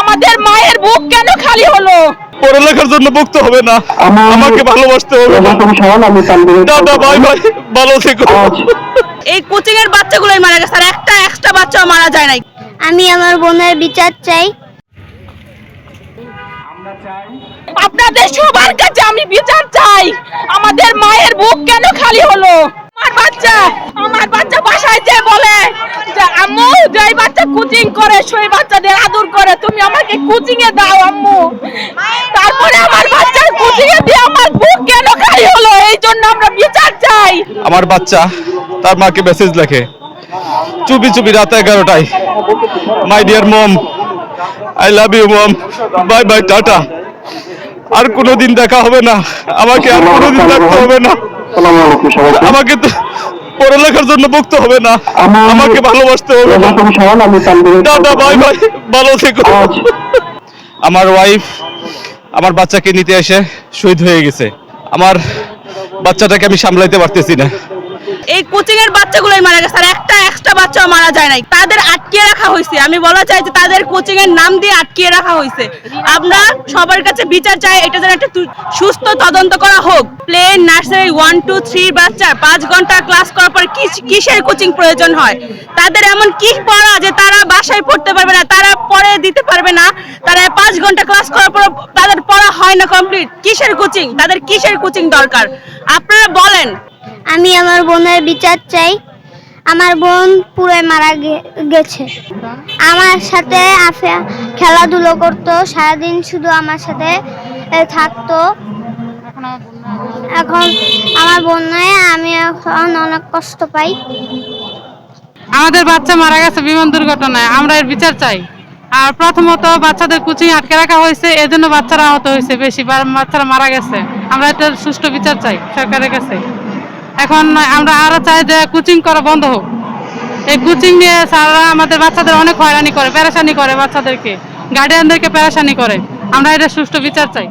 আমাদের মায়ের বুক কেন খালি হলো? পড়ালেখার জন্য ভুগতে হবে না। আমাকে ভালোবাসতে হবে টাটা বাই বাই ভালো থেকো। এই কোচিং এর বাচ্চাগুলোই মারা গেছে আর একটা এক্সট্রা বাচ্চাও মারা যায় নাই। আমি আমার বোনের বিচার চাই। আপনাদের সবার কাছে আমি বিচার চাই। আমাদের মায়ের বুক কেন খালি হলো? আমার বাচ্চা আমার বাচ্চা বাসায় যে বলে যে আম্মু যেই বাচ্চা কোচিং করে সেই বাচ্চাদের আদর করে তুমি আমাকে কোচিং এ দাও আম্মু। তারপরে আমার বাচ্চার কোচিং এ দিয়ে আমার বুক কেন খালি হলো? এই জন্য আমরা বিচার চাই। আমার বাচ্চা তার মাকে মেসেজ লেখে চুপি চুপি রাত এগারোটায়। My dear mom I love you mom bye bye ta-ta আর কোনোদিন দেখা হবে না। আমাকে আর কোনোদিন দেখতে হবে না। আমাকে তো পড়ালেখার জন্য ভুগতে হবে না। আমাকে ভালোবাসতে হবে দাদা ভাই বাই ভালো থেকো। আমার ওয়াইফ আমার বাচ্চাকে নিতে এসে শহীদ হয়ে গেছে। আমার বাচ্চাটাকে আমি সামলাইতে পারতেছি না। এই কোচিং এর বাচ্চাগুলোই মারা গেছে। আর একটা এক্সট্রা বাচ্চাও মারা যায় নাই। তাদের আটকিয়ে রাখা হয়েছে। আমি বলা চাই যে তাদের কোচিং এর নাম দিয়ে আটকিয়ে রাখা হয়েছে। আমরা সবার কাছে বিচার চাই এটা যেন একটা সুস্থ তদন্ত করা হোক। Play nursery one two three বাচ্চা পাঁচ ঘণ্টা ক্লাস করার পর কিস- কিসের কোচিং প্রয়োজন হয়? তাদের এমন কি পড়া যে তারা বাসায় পড়তে পারবে না, তারা পড়ে দিতে পারবে না। তারা পাঁচ ঘণ্টা ক্লাস করার পর তাদের পড়া হয় না কমপ্লিট কিসের কোচিং? তাদের কিসের কোচিং দরকার? আপনারা বলেন। আমি আমার বোনের বিচার চাই। আমার বোন পুরো মারা গেছে। আমার সাথে খেলাধুলো করতো, সারাদিন শুধু আমার সাথে থাকতো। এখন আমার বোন আমি এখন অনেক কষ্ট পাই। আমাদের বাচ্চা মারা গেছে বিমান দুর্ঘটনায়, আমরা এর বিচার চাই। আর প্রথমত বাচ্চাদের কোচিং আটকে রাখা হয়েছে, এজন্য বাচ্চারা আহত হয়েছে বেশি বাচ্চারা মারা গেছে। আমরা এটার সুষ্ঠু বিচার চাই সরকারের কাছে। এখন আমরা আরও চাই যে কোচিং করা বন্ধ হোক। এই কোচিং নিয়ে স্যাররা আমাদের বাচ্চাদের অনেক হয়রানি করে, পেরেশানি করে বাচ্চাদেরকে। গার্ডিয়ানদেরকে পেরেশানি করে। আমরা এটা সুষ্ঠু বিচার চাই।